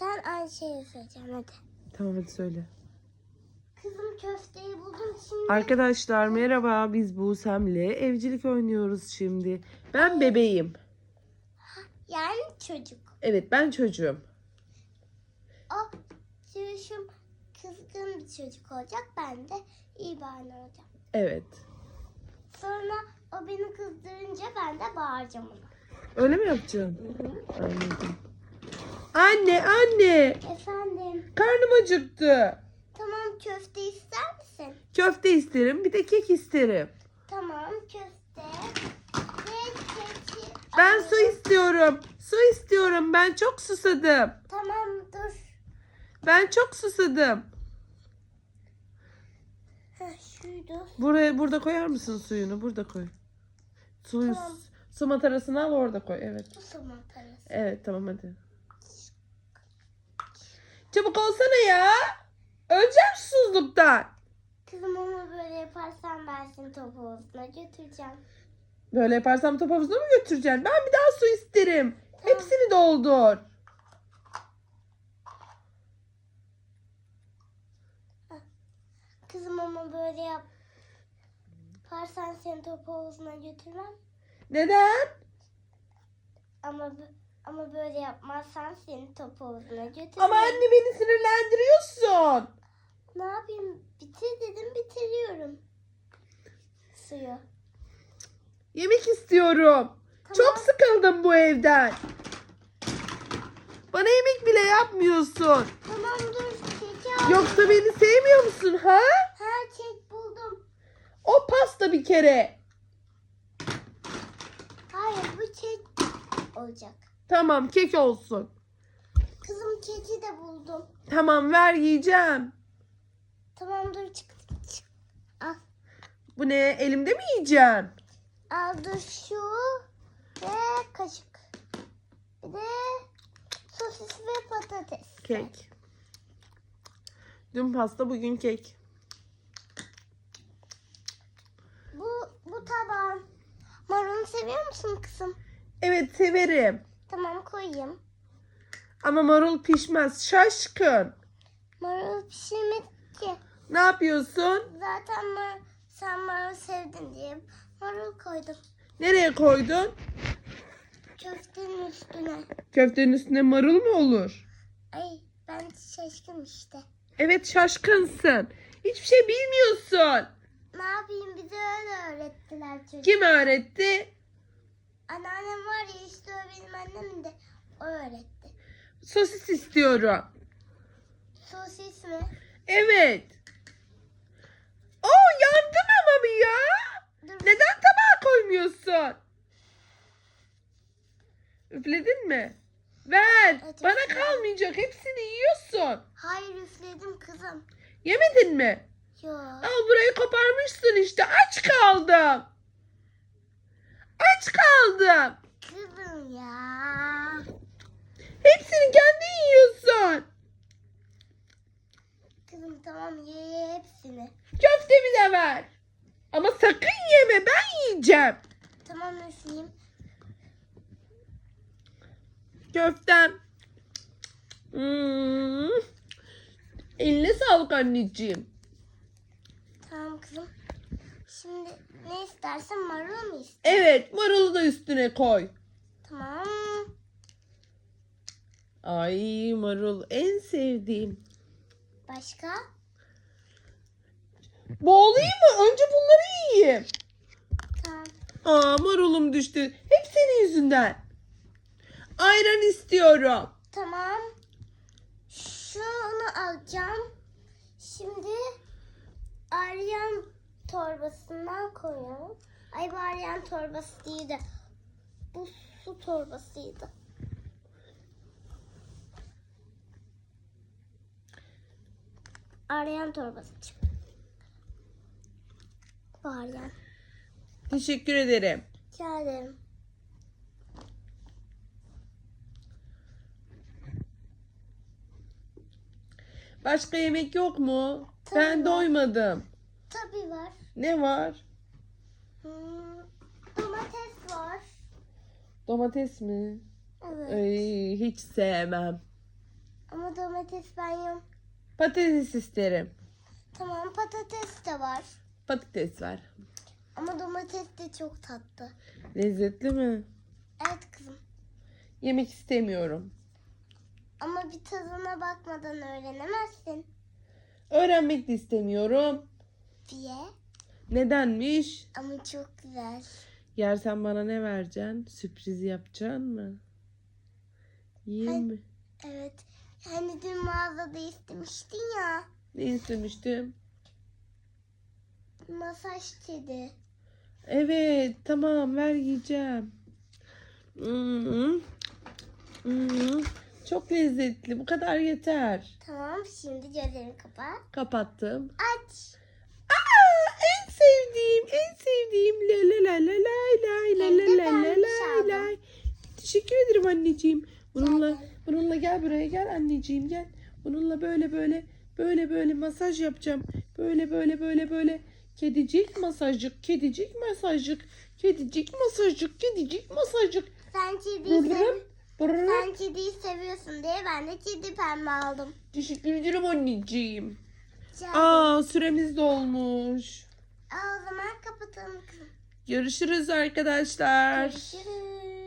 Sen aynı şeyi söyleyeceksin hadi. Tamam hadi söyle. Kızım köfteyi buldum şimdi. Arkadaşlar merhaba. Biz Busem'le evcilik oynuyoruz şimdi. Ben bebeğim. Yani çocuk. Evet ben çocuğum. O çocuğum kızgın bir çocuk olacak. Ben de iyi bir anne olacağım. Evet. Sonra o beni kızdırınca ben de bağıracağım ona. Öyle mi yapacaksın? Anladım. Anne anne. Efendim. Karnım acıktı. Tamam köfte ister misin? Köfte isterim bir de kek isterim. Tamam köfte. Ve keki. Ben alayım. su istiyorum. Su istiyorum. Ben çok susadım. Tamam dur. Ben çok susadım. Heh, şuydu. Buraya burada koyar mısın suyunu? Burada koy. Suyu Tamam. su matarasını al orada koy. Evet. Bu soğan parası. Evet tamam hadi. Çabuk olsana ya. Öleceğim susuzluktan. Kızım ama böyle yaparsan ben seni top havuzuna götüreceğim. Böyle yaparsam top havuzuna mı götüreceksin? Ben bir daha su isterim. Hepsini doldur. Kızım ama böyle yap. Yaparsan seni top havuzuna götürmem. Neden? Ama ama böyle yapmazsan seni top havuzuna götürmem. Ama anne beni sinirlendiriyorsun. Ne yapayım? Bitir dedim bitiriyorum. Suyu. Yemek istiyorum. Çok sıkıldım bu evden. Bana yemek bile yapmıyorsun. Tamam dur keki al. Yoksa beni sevmiyor musun ha? Ha kek buldum. O pasta bir kere. Hayır bu kek olacak. Tamam kek olsun. Kızım keki de buldum. Tamam ver yiyeceğim. Tamam dur çık. çık. Al. Bu ne elimde mi yiyeceğim? Al dur şu ve kaşık. Bir de sosis ve patates. Kek. Dün pasta bugün kek. Bu bu tabağın. Marulu seviyor musun kızım? Evet severim. Tamam koyayım. Ama marul pişmez. Şaşkın. Marul pişirmek ki. Ne yapıyorsun? Zaten mar sen marul sevdin diye marul koydum. Nereye koydun? Köftenin üstüne. Köftenin üstüne marul mu olur? Ay ben şaşkın işte. Evet şaşkınsın. Hiçbir şey bilmiyorsun. Ne yapayım bize öyle öğrettiler çocuk. Kim öğretti? Anneannem var ya işte o benim annem de o öğretti. Sosis istiyorum. Sosis mi? Evet. Oo yandım ama bir ya. Dur. Neden tabağa koymuyorsun? Üfledin mi? Ver. Evet, Bana üfledim. kalmayacak. Hepsini yiyorsun. Hayır üfledim kızım. Yemedin mi? Yo. Al burayı koparmışsın işte. Aç kaldım. Aç kaldım. Kızım ya. Hepsini kendin yiyorsun. Kızım tamam ye, ye hepsini. Köftemi de ver. Ama sakın yeme. Ben yiyeceğim. Tamam üfleyeyim. Köftem. Hmm. Eline sağlık anneciğim. Tamam kızım. Şimdi ne istersen marul mu istersin? Evet marulu da üstüne koy. Tamam. Ay marul en sevdiğim. Başka? Boğulayım mı? Önce bunları yiyeyim. Tamam. Aa marulum düştü. Hep senin yüzünden. Ayran istiyorum. Tamam. Şunu alacağım. Şimdi Aryan torbasından koyalım. Ay bu Aryan torbası değil de bu su torbasıydı. Aryan torbası. Bu Aryan. Teşekkür ederim. Rica ederim. Başka yemek yok mu? Tabii ben doymadım. Tabii var. Ne var? Hmm, domates var. Domates mi? Evet. Ay, hiç sevmem. Ama domates ben yem. Patates isterim. Tamam patates de var. Patates var. Ama domates de çok tatlı. Lezzetli mi? Evet kızım. Yemek istemiyorum. Ama bir tadına bakmadan öğrenemezsin. Öğrenmek de istemiyorum. Diye. Nedenmiş? Ama çok güzel. Yersen bana ne vereceksin? Sürpriz yapacaksın mı? Yiyeyim mi? Evet. Hani dün mağazada istemiştin ya. Ne istemiştim? Masaj dedi. Evet tamam ver yiyeceğim. Hmm. Hmm. Çok lezzetli. Bu kadar yeter. Tamam şimdi gözlerini kapat. Kapattım. Aç. En sevdiğim, en sevdiğim. La la la la la la la la pembiş lay aldım. lay. Teşekkür ederim anneciğim. Bununla bununla gel buraya gel anneciğim gel. Bununla böyle böyle böyle böyle masaj yapacağım. Böyle böyle böyle böyle. Kedicik masajcık, kedicik masajcık, kedicik masajcık, kedicik masajcık. Sen kediyi, sev sen kediyi seviyorsun diye ben de kedi pembe aldım. Teşekkür ederim anneciğim. Aa süremiz dolmuş. Aa, o zaman kapatalım. Görüşürüz arkadaşlar. Görüşürüz.